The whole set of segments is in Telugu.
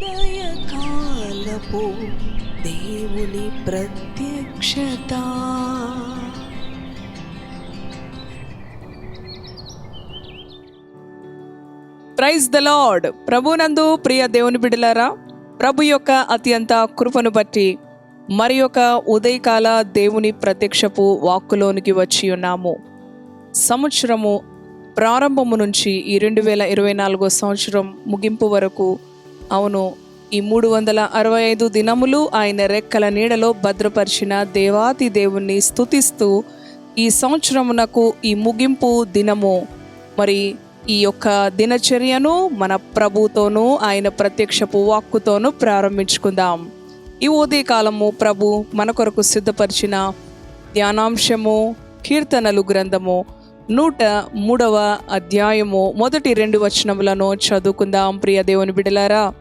ఉదయకాలపు దేవుని ప్రత్యక్షత. ప్రైజ్ ద లార్డ్ ప్రభునందు ప్రియ దేవుని బిడ్డలారా ప్రభు యొక్క అత్యంత కృపను బట్టి మరి యొక్క ఉదయకాల దేవుని ప్రత్యక్షపు వాక్కులోనికి వచ్చి ఉన్నాము. సంవత్సరము ప్రారంభము నుంచి ఈ రెండు వేల ఇరవై నాలుగో సంవత్సరం ముగింపు వరకు అవును ఈ మూడు వందల అరవై ఐదు దినములు ఆయన రెక్కల నీడలో భద్రపరిచిన దేవాతి దేవుణ్ణి స్తుతిస్తూ ఈ సంవత్సరమునకు ఈ ముగింపు దినము. మరి ఈ యొక్క దినచర్యను మన ప్రభుతోనూ ఆయన ప్రత్యక్షపు వాక్కుతోనూ ప్రారంభించుకుందాం. ఈ ఉదయకాలము ప్రభు మన కొరకు సిద్ధపరిచిన ధ్యానాంశము కీర్తనలు గ్రంథము నూట మూడవ అధ్యాయము మొదటి రెండు వచనములను చదువుకుందాం ప్రియ దేవుని బిడలారా.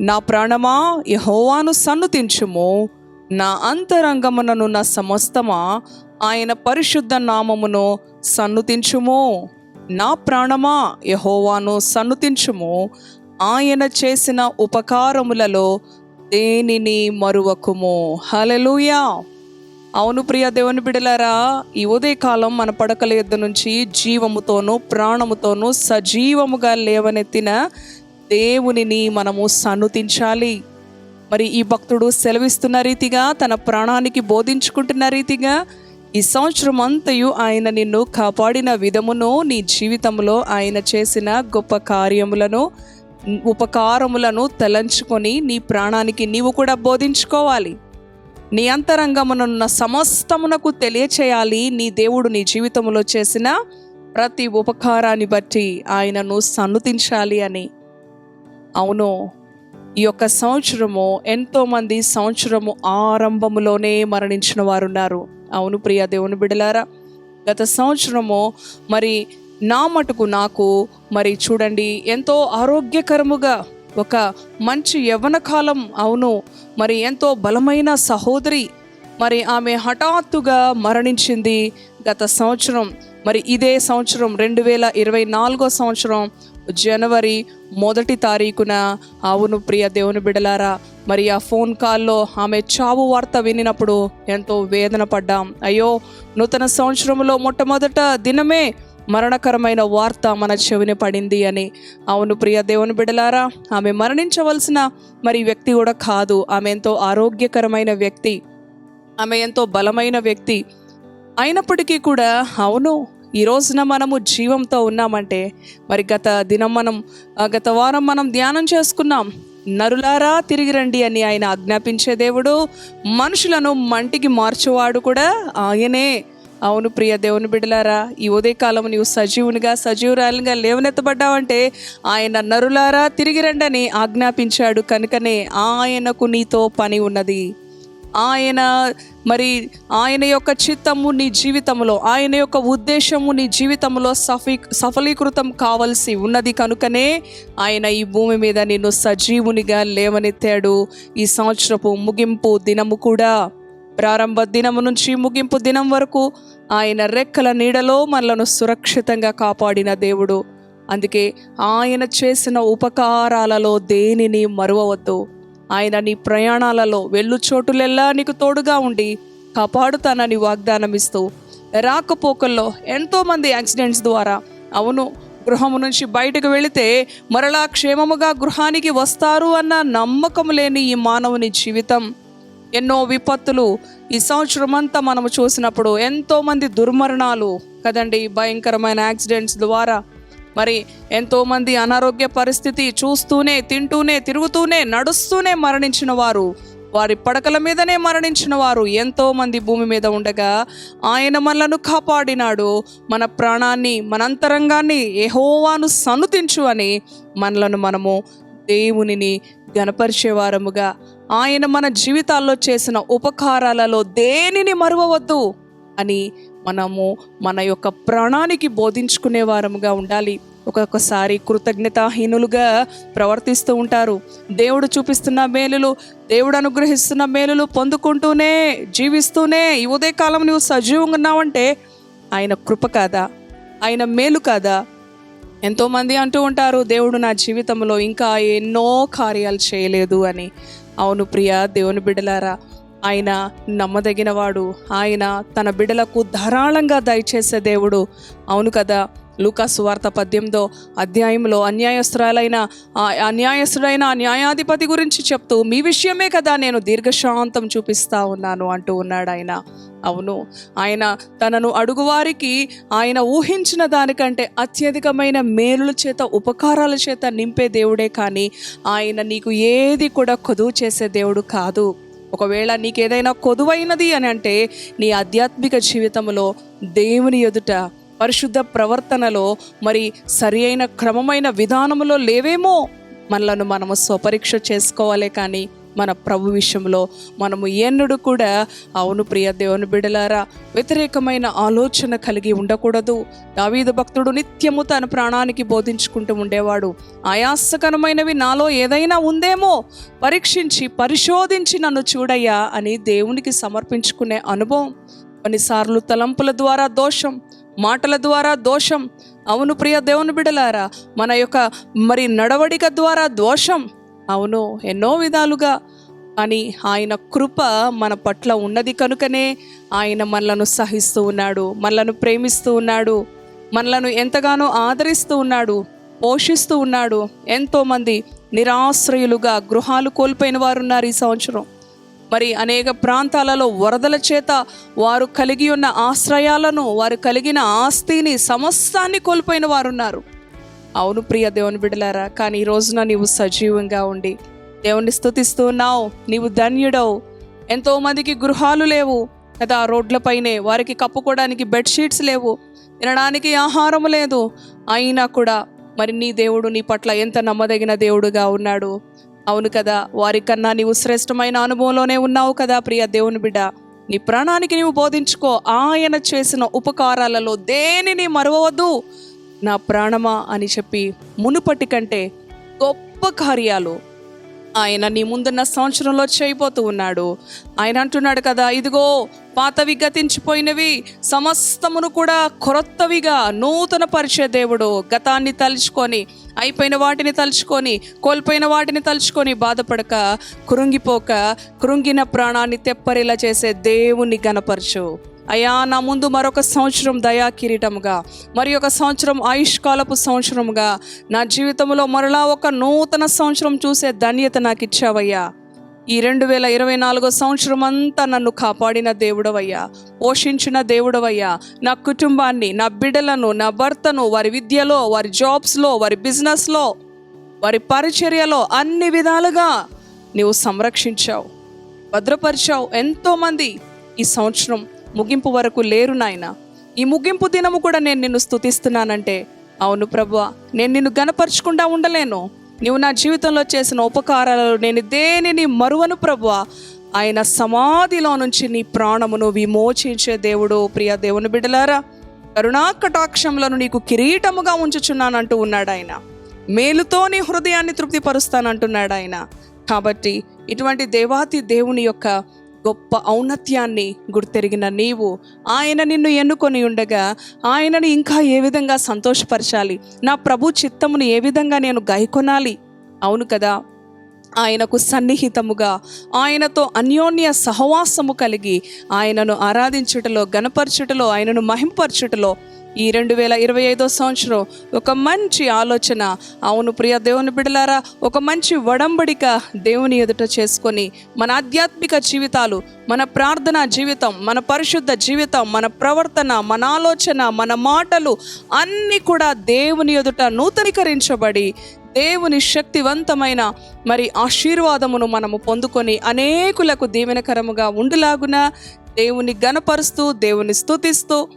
నా ప్రాణమా? యహోవాను సన్నుతించుము. నా అంతరంగమునను నా సమస్తమా? ఆయన పరిశుద్ధ నామమును సన్నుతించుము. నా ప్రాణమా? యహోవాను సన్నుతించుము. ఆయన చేసిన ఉపకారములలో దేనిని మరువకుము? హలలుయా అవును ప్రియ దేవుని బిడలారా ఈ ఉదయకాలం మన పడకల యుద్ధ నుంచి జీవముతోనూ ప్రాణముతోనూ సజీవముగా లేవనెత్తిన దేవునిని మనము సన్నుతించాలి మరి ఈ భక్తుడు సెలవిస్తున్న రీతిగా తన ప్రాణానికి బోధించుకుంటున్న రీతిగా ఈ సంవత్సరం అంతయు ఆయన నిన్ను కాపాడిన విధమును నీ జీవితంలో ఆయన చేసిన గొప్ప కార్యములను ఉపకారములను తలంచుకొని నీ ప్రాణానికి నీవు కూడా బోధించుకోవాలి. నీ అంతరంగమునున్న సమస్తమునకు తెలియచేయాలి నీ దేవుడు నీ జీవితంలో చేసిన ప్రతి ఉపకారాన్ని బట్టి ఆయనను సన్నుతించాలి అని. అవును. ఈ యొక్క సంవత్సరము ఎంతోమంది సంవత్సరము ఆరంభములోనే మరణించిన వారు ఉన్నారు అవును ప్రియ దేవుని బిడలారా గత సంవత్సరము మరి నా మటుకు నాకు మరి చూడండి ఎంతో ఆరోగ్యకరముగా ఒక మంచి యవ్వన కాలం అవును మరి ఎంతో బలమైన సహోదరి మరి ఆమె హఠాత్తుగా మరణించింది గత సంవత్సరం. మరి ఇదే సంవత్సరం రెండు వేల ఇరవై నాలుగో సంవత్సరం జనవరి మొదటి తారీఖున. అవును ప్రియ దేవుని బిడలారా మరి ఆ ఫోన్ కాల్లో ఆమె చావు వార్త వినినప్పుడు ఎంతో వేదన పడ్డాం. అయ్యో నూతన సంవత్సరంలో మొట్టమొదట దినమే మరణకరమైన వార్త మన చెవిని పడింది అని. అవును ప్రియ దేవుని బిడలారా ఆమె మరణించవలసిన మరి వ్యక్తి కూడా కాదు. ఆమె ఎంతో ఆరోగ్యకరమైన వ్యక్తి. ఆమె ఎంతో బలమైన వ్యక్తి. అయినప్పటికీ కూడా అవును ఈ రోజున మనము జీవంతో ఉన్నామంటే మరి గత దినం మనం గత వారం మనం ధ్యానం చేసుకున్నాం. నరులారా తిరిగి రండి అని ఆయన ఆజ్ఞాపించే దేవుడు మనుషులను మంటికి మార్చేవాడు కూడా ఆయనే. అవును ప్రియ దేవుని బిడ్డలారా ఈ ఉదయకాలం నీవు సజీవునిగా సజీవురాలుగా లేవనెత్తబడ్డావంటే ఆయన నరులారా తిరిగి రండి అని ఆజ్ఞాపించాడు. కనుకనే ఆయనకు నీతో పని ఉన్నది. ఆయన మరి ఆయన యొక్క చిత్తము నీ జీవితంలో ఆయన యొక్క ఉద్దేశము నీ జీవితంలో సఫీ సఫలీకృతం కావలసి ఉన్నది కనుకనే ఆయన ఈ భూమి మీద నిన్ను సజీవునిగా లేవనెత్తాడు. ఈ సంవత్సరపు ముగింపు దినము కూడా ప్రారంభ దినము నుంచి ముగింపు దినం వరకు ఆయన రెక్కల నీడలో మనలను సురక్షితంగా కాపాడిన దేవుడు. అందుకే ఆయన చేసిన ఉపకారాలలో దేనిని మరువవద్దు. ఆయన నీ ప్రయాణాలలో వెళ్ళు చోటులెల్లా నీకు తోడుగా ఉండి కాపాడుతానని వాగ్దానం ఇస్తూ రాకపోకల్లో ఎంతోమంది యాక్సిడెంట్స్ ద్వారా అవును గృహము నుంచి బయటకు వెళితే మరలా క్షేమముగా గృహానికి వస్తారు అన్న నమ్మకం లేని ఈ మానవుని జీవితం. ఎన్నో విపత్తులు ఈ సంవత్సరం అంతా మనము చూసినప్పుడు ఎంతోమంది దుర్మరణాలు కదండి భయంకరమైన యాక్సిడెంట్స్ ద్వారా మరి ఎంతోమంది అనారోగ్య పరిస్థితి చూస్తూనే తింటూనే తిరుగుతూనే నడుస్తూనే మరణించిన వారు. వారి పడకల మీదనే మరణించిన వారు ఎంతోమంది భూమి మీద ఉండగా ఆయన మనలను కాపాడినాడు. మన ప్రాణాన్ని మన అంతరంగాన్ని ఎహోవాను సనుతించు అని మనలను మనము దేవునిని గనపరిచేవారముగా ఆయన మన జీవితాల్లో చేసిన ఉపకారాలలో దేనిని మరువవద్దు అని మనము మన యొక్క ప్రాణానికి బోధించుకునే వారముగా ఉండాలి. ఒక్కొక్కసారి కృతజ్ఞతాహీనులుగా ప్రవర్తిస్తూ ఉంటారు. దేవుడు చూపిస్తున్న మేలులు దేవుడు అనుగ్రహిస్తున్న మేలులు పొందుకుంటూనే జీవిస్తూనే ఈ ఉదయకాలం నువ్వు సజీవంగా ఉన్నావంటే ఆయన కృప కాదా? ఆయన మేలు కాదా? ఎంతోమంది అంటూ ఉంటారు దేవుడు నా జీవితంలో ఇంకా ఎన్నో కార్యాలు చేయలేదు అని. అవును ప్రియ దేవుని బిడలారా ఆయన నమ్మదగినవాడు. ఆయన తన బిడలకు ధారాళంగా దయచేసే దేవుడు. అవును కదా లూకాసు వార్త పద్యంతో అధ్యాయంలో అన్యాయస్తురాలైన ఆ అన్యాయస్తుడైన న్యాయాధిపతి గురించి చెప్తూ మీ విషయమే కదా నేను దీర్ఘశాంతం చూపిస్తా ఉన్నాను అంటూ ఉన్నాడు ఆయన. అవును ఆయన తనను అడుగువారికి ఆయన ఊహించిన దానికంటే అత్యధికమైన మేలుల చేత ఉపకారాల చేత నింపే దేవుడే కానీ ఆయన నీకు ఏది కూడా కొదువు చేసే దేవుడు కాదు. ఒకవేళ నీకేదైనా కొదువైనది అని అంటే నీ ఆధ్యాత్మిక జీవితంలో దేవుని ఎదుట పరిశుద్ధ ప్రవర్తనలో మరి సరి అయిన క్రమమైన విధానంలో లేవేమో మనలను మనము స్వపరీక్ష చేసుకోవాలి కానీ మన ప్రభు విషయంలో మనము ఎన్నడూ కూడా. అవును ప్రియ దేవుని బిడలారా వ్యతిరేకమైన ఆలోచన కలిగి ఉండకూడదు. దావీద భక్తుడు నిత్యము తన ప్రాణానికి బోధించుకుంటూ ఉండేవాడు. ఆయాసకరమైనవి నాలో ఏదైనా ఉందేమో పరీక్షించి పరిశోధించి నన్ను చూడయ్యా అని దేవునికి సమర్పించుకునే అనుభవం. కొన్నిసార్లు తలంపుల ద్వారా దోషం మాటల ద్వారా దోషం. అవును ప్రియ దేవుని బిడలారా మన యొక్క మరి నడవడిక ద్వారా దోషం. అవును ఎన్నో విధాలుగా. కానీ ఆయన కృప మన పట్ల ఉన్నది కనుకనే ఆయన మనలను సహిస్తూ ఉన్నాడు మనలను ప్రేమిస్తూ ఉన్నాడు మనలను ఎంతగానో ఆదరిస్తూ ఉన్నాడు పోషిస్తూ ఉన్నాడు. ఎంతోమంది నిరాశ్రయులుగా గృహాలు కోల్పోయిన వారు ఉన్నారు ఈ సంవత్సరం. మరి అనేక ప్రాంతాలలో వరదల చేత వారు కలిగి ఉన్న ఆశ్రయాలను వారు కలిగిన ఆస్తిని సమస్తాన్ని కోల్పోయిన వారు ఉన్నారు అవును ప్రియ దేవుని బిడ్డలారా కానీ ఈ రోజున నీవు సజీవంగా ఉండి దేవుణ్ణి స్థుతిస్తూ ఉన్నావు నీవు ధన్యుడవు. ఎంతో మందికి గృహాలు లేవు కదా రోడ్లపైనే వారికి కప్పుకోవడానికి బెడ్షీట్స్ లేవు తినడానికి ఆహారం లేదు. అయినా కూడా మరి నీ దేవుడు నీ పట్ల ఎంత నమ్మదగిన దేవుడుగా ఉన్నాడు. అవును కదా వారికన్నా నీవు శ్రేష్టమైన అనుభవంలోనే ఉన్నావు కదా ప్రియ దేవుని బిడ్డ. నీ ప్రాణానికి నీవు బోధించుకో ఆయన చేసిన ఉపకారాలలో దేనిని మరవవద్దు. నా ప్రాణమా అని చెప్పి మునుపటి కంటే గొప్ప కార్యాలు ఆయన నీ ముందున్న సంవత్సరంలో చేయబోతూ ఉన్నాడు. ఆయన అంటున్నాడు కదా ఇదిగో పాతవి గతించిపోయినవి సమస్తమును కూడా క్రొత్తవిగా నూతన పరిచయ దేవుడు గతాన్ని తలుచుకొని అయిపోయిన వాటిని తలుచుకొని కోల్పోయిన వాటిని తలుచుకొని బాధపడక కృంగిపోక కృంగిన ప్రాణాన్ని తెప్పరిలా చేసే దేవుని గనపరచు. అయ్యా నా ముందు మరొక సంవత్సరం దయా కిరీటముగా మరి ఒక సంవత్సరం ఆయుష్కాలపు సంవత్సరముగా నా జీవితంలో మరలా ఒక నూతన సంవత్సరం చూసే ధన్యత నాకు ఇచ్చావయ్యా ఈ రెండు వేల ఇరవై నాలుగో సంవత్సరం అంతా నన్ను కాపాడిన దేవుడవయ్యా పోషించిన దేవుడవయ్యా. నా కుటుంబాన్ని నా బిడ్డలను నా భర్తను వారి విద్యలో వారి జాబ్స్లో వారి బిజినెస్లో వారి పరిచర్యలో అన్ని విధాలుగా నీవు సంరక్షించావు భద్రపరిచావు ఎంతోమంది ఈ సంవత్సరం. ముగింపు వరకు లేరు నాయన. ఈ ముగింపు దినము కూడా నేను నిన్ను స్తుతిస్తున్నానంటే అవును ప్రభు నేను నిన్ను గనపరచకుండా ఉండలేను. నీవు నా జీవితంలో చేసిన ఉపకారాలలో నేను దేనిని మరువను ప్రభు ఆయన సమాధిలో నుంచి నీ ప్రాణమును విమోచించే దేవుడు ప్రియ దేవుని బిడలారా కరుణా కటాక్షములను నీకు కిరీటముగా ఉంచుచున్నానంటూ ఉన్నాడు ఆయన మేలుతో నీ హృదయాన్ని తృప్తిపరుస్తానంటున్నాడు ఆయన కాబట్టి ఇటువంటి దేవాతి దేవుని యొక్క గొప్ప ఔన్నత్యాన్ని గుర్తెరిగిన నీవు ఆయన నిన్ను ఎన్నుకొని ఉండగా ఆయనని ఇంకా ఏ విధంగా సంతోషపరచాలి? నా ప్రభు చిత్తమును ఏ విధంగా నేను గైకొనాలి? అవును కదా ఆయనకు సన్నిహితముగా ఆయనతో అన్యోన్య సహవాసము కలిగి ఆయనను ఆరాధించుటలో గనపరచుటలో ఆయనను మహింపరచుటలో ఈ రెండు వేల ఇరవై ఐదో సంవత్సరం ఒక మంచి ఆలోచన. అవును ప్రియ దేవుని బిడలారా ఒక మంచి వడంబడిక దేవుని ఎదుట చేసుకొని మన ఆధ్యాత్మిక జీవితాలు మన ప్రార్థన జీవితం మన పరిశుద్ధ జీవితం మన ప్రవర్తన మన ఆలోచన మన మాటలు అన్నీ కూడా దేవుని ఎదుట నూతనీకరించబడి దేవుని శక్తివంతమైన మరి ఆశీర్వాదమును మనము పొందుకొని అనేకులకు దీవెనకరముగా ఉండులాగున దేవుని గనపరుస్తూ దేవుని స్థుతిస్తూ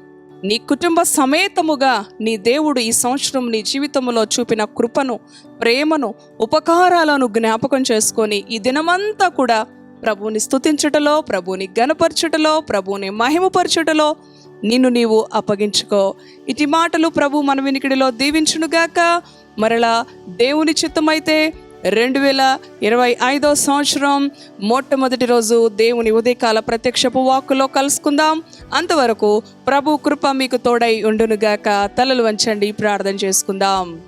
నీ కుటుంబ సమేతముగా నీ దేవుడు ఈ సంవత్సరం నీ జీవితంలో చూపిన కృపను ప్రేమను ఉపకారాలను జ్ఞాపకం చేసుకొని ఈ దినమంతా కూడా ప్రభుని స్థుతించుటలో ప్రభుని గణపరచుటలో ప్రభువుని మహిమపరచుటలో నిన్ను నీవు అప్పగించుకో. ఇటు మాటలు ప్రభు మన వినికిడిలో దీవించునుగాక. మరలా దేవుని చిత్తమైతే రెండు వేల ఇరవై ఐదో సంవత్సరం మొట్టమొదటి రోజు దేవుని ఉదయకాల ప్రత్యక్షపు వాక్కులో కలుసుకుందాం. అంతవరకు ప్రభు కృప మీకు తోడై ఉండునుగాక. తలలు వంచండి ప్రార్థన చేసుకుందాం.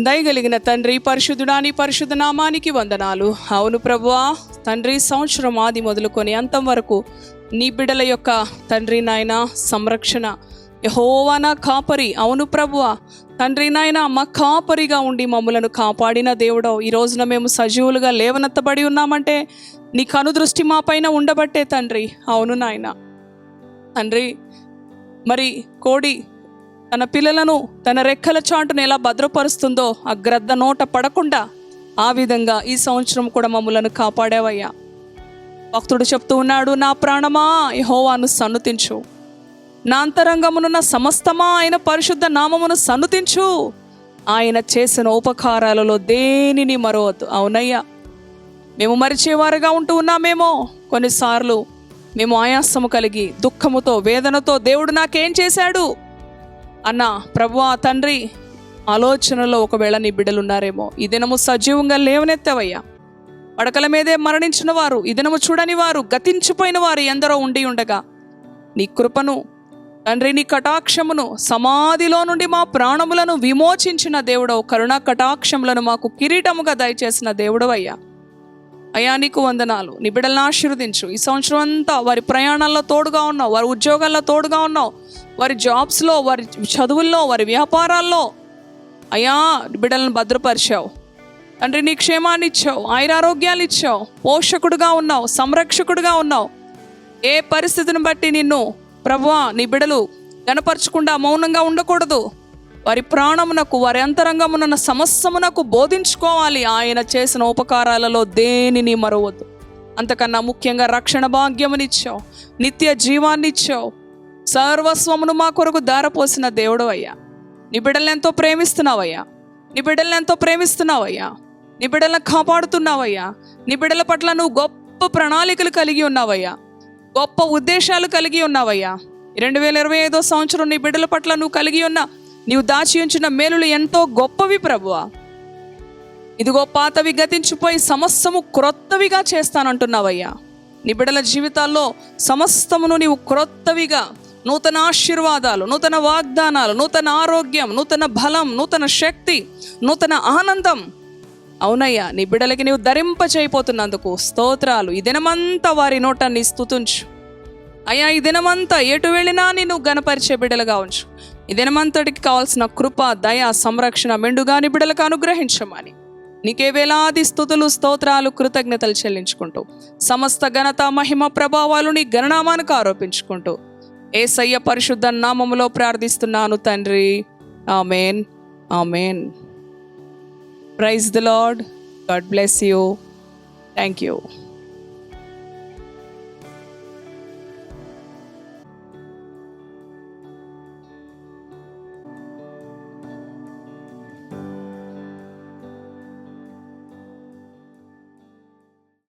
దయగలిగిన తండ్రి పరిశుద్ధుడాని పరిశుద్ధ నామానికి వందనాలు. అవును ప్రభువా తండ్రి సంవత్సరం ఆది మొదలుకొని అంతం వరకు నీ బిడ్డల యొక్క తండ్రి నాయన సంరక్షణ యహోవానా కాపరి. అవును ప్రభువ తండ్రి నాయన మా కాపరిగా ఉండి మమ్మలను కాపాడిన దేవుడో ఈ రోజున మేము సజీవులుగా లేవనెత్తబడి ఉన్నామంటే నీ కనుదృష్టి మా పైన ఉండబట్టే తండ్రి. అవును నాయన. తండ్రి మరి కోడి తన పిల్లలను తన రెక్కల చాటును ఎలా భద్రపరుస్తుందో ఆ గ్రద్ద నోట పడకుండా ఆ విధంగా ఈ సంవత్సరం కూడా మమ్మలను కాపాడావయ్యా. భక్తుడు చెప్తూ ఉన్నాడు నా ప్రాణమా? యహోవాను సన్నుతించు. నా అంతరంగమునున్న సమస్తమా ఆయన పరిశుద్ధ నామమును సన్నుతించు. ఆయన చేసిన ఉపకారాలలో దేనిని మరవద్దు. అవునయ్యా. మేము మరిచేవారుగా ఉంటూ ఉన్నామేమో. కొన్నిసార్లు మేము ఆయాసము కలిగి దుఃఖముతో వేదనతో దేవుడు నాకేం చేశాడు? అన్న ప్రభువా తండ్రి ఆలోచనలో ఒకవేళ నీ బిడ్డలున్నారేమో ఈ దినము సజీవంగా లేవనెత్తవయ్యా. పడకల మీదే మరణించిన వారు ఈ దినము చూడని వారు గతించిపోయిన వారు ఎందరో ఉండి ఉండగా నీ కృపను తండ్రి నీ కటాక్షమును సమాధిలో నుండి మా ప్రాణములను విమోచించిన దేవుడవు. కరుణ కటాక్షములను మాకు కిరీటముగా దయచేసిన దేవుడవయ్యా. అయ్యా నీకు వందనాలు. నీ బిడ్డలను ఆశీర్వదించు. ఈ సంవత్సరం అంతా వారి ప్రయాణాల్లో తోడుగా ఉన్నావు. వారి ఉద్యోగాల్లో తోడుగా ఉన్నావు. వారి జాబ్స్లో వారి చదువుల్లో వారి వ్యాపారాల్లో అయ్యా బిడ్డలను భద్రపరిచావు. తండ్రి నీ క్షేమాన్ని ఇచ్చావు. ఆయురారోగ్యాలు ఇచ్చావు. పోషకుడుగా ఉన్నావు. సంరక్షకుడుగా ఉన్నావు. ఏ పరిస్థితిని బట్టి నిన్ను ప్రభువా నీ బిడలు గనపరచకుండా మౌనంగా ఉండకూడదు. వారి ప్రాణమునకు వారి అంతరంగమునున్న సమస్యమునకు బోధించుకోవాలి. ఆయన చేసిన ఉపకారాలలో దేనిని మరవద్దు. అంతకన్నా ముఖ్యంగా రక్షణ భాగ్యమునిచ్చావు నిత్య జీవాన్నిచ్చావు. సర్వస్వమును మా కొరకు దారపోసిన దేవుడు అయ్యా. నీ బిడ్డలను ఎంతో ప్రేమిస్తున్నావయ్యా. నీ బిడ్డలను ఎంతో ప్రేమిస్తున్నావయ్యా. నీ బిడ్డలను కాపాడుతున్నావయ్యా. నీ బిడ్డల పట్ల నువ్వు గొప్ప ప్రణాళికలు కలిగి ఉన్నావయ్యా. గొప్ప ఉద్దేశాలు కలిగి ఉన్నావయ్యా. రెండు వేల ఇరవై ఐదో సంవత్సరం నీ బిడ్డల పట్ల నువ్వు కలిగి ఉన్న నీవు దాచి ఉంచిన మేలులు ఎంతో గొప్పవి ప్రభువా. ఇదిగో పాతవి గతించిపోయి సమస్తము క్రొత్తవిగా చేస్తానంటున్నావయ్యా. నీ బిడ్డల జీవితాల్లో సమస్తమును నీవు క్రొత్తవిగా నూతన ఆశీర్వాదాలు నూతన వాగ్దానాలు నూతన ఆరోగ్యం నూతన బలం నూతన శక్తి నూతన ఆనందం అవునయ్యా నీ బిడ్డలకి నీవు ధరింపచేయిపోతున్నందుకు స్తోత్రాలు. ఈ దినమంతా వారి నోట నీ స్తుతుంచు అయ్యా ఈ దినమంతా ఎటు వెళ్ళినా నేను గనపరిచే బిడ్డలుగా ఉంచు. ఈ దినమంతటికి కావాల్సిన కృప దయ సంరక్షణ మెండుగా నీ బిడ్డలకు అనుగ్రహించమని. నీకే వేలాది స్థుతులు స్తోత్రాలు కృతజ్ఞతలు చెల్లించుకుంటూ సమస్త ఘనత మహిమ ప్రభావాలు నీ గణనామానికి ఆరోపించుకుంటూ ఏసయ్య పరిశుద్ధ నామములో ప్రార్థిస్తున్నాను తండ్రి. Amen. Amen. Praise the Lord. God bless you. Thank you.